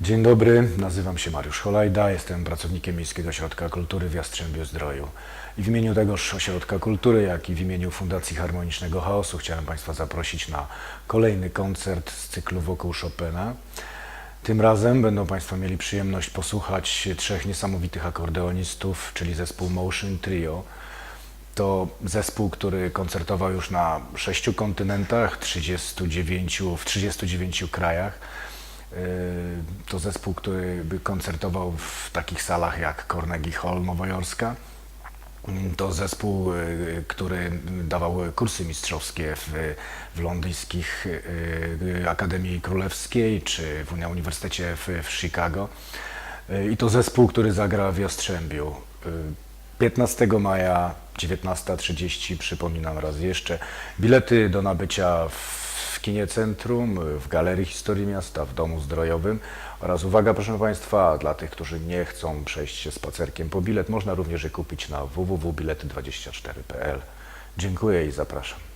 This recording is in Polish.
Dzień dobry, nazywam się Mariusz Holajda, jestem pracownikiem Miejskiego Ośrodka Kultury w Jastrzębiu Zdroju. I w imieniu tegoż Ośrodka Kultury, jak i w imieniu Fundacji Harmonicznego Chaosu chciałem Państwa zaprosić na kolejny koncert z cyklu wokół Chopina. Tym razem będą Państwo mieli przyjemność posłuchać trzech niesamowitych akordeonistów, czyli zespół Motion Trio. To zespół, który koncertował już na sześciu kontynentach, 39, w 39 krajach. To zespół, który by koncertował w takich salach jak Carnegie Hall nowojorska. To zespół, yy, który dawał kursy mistrzowskie w, w londyńskich yy, Akademii Królewskiej czy w Uniwersytecie w, w Chicago. Yy, I to zespół, który zagra w Jastrzębiu. Yy, 15 maja 19.30, przypominam raz jeszcze. Bilety do nabycia w w kinie Centrum, w Galerii Historii Miasta, w Domu Zdrojowym oraz uwaga proszę Państwa, dla tych, którzy nie chcą przejść się spacerkiem po bilet, można również je kupić na www.bilety24.pl. Dziękuję i zapraszam.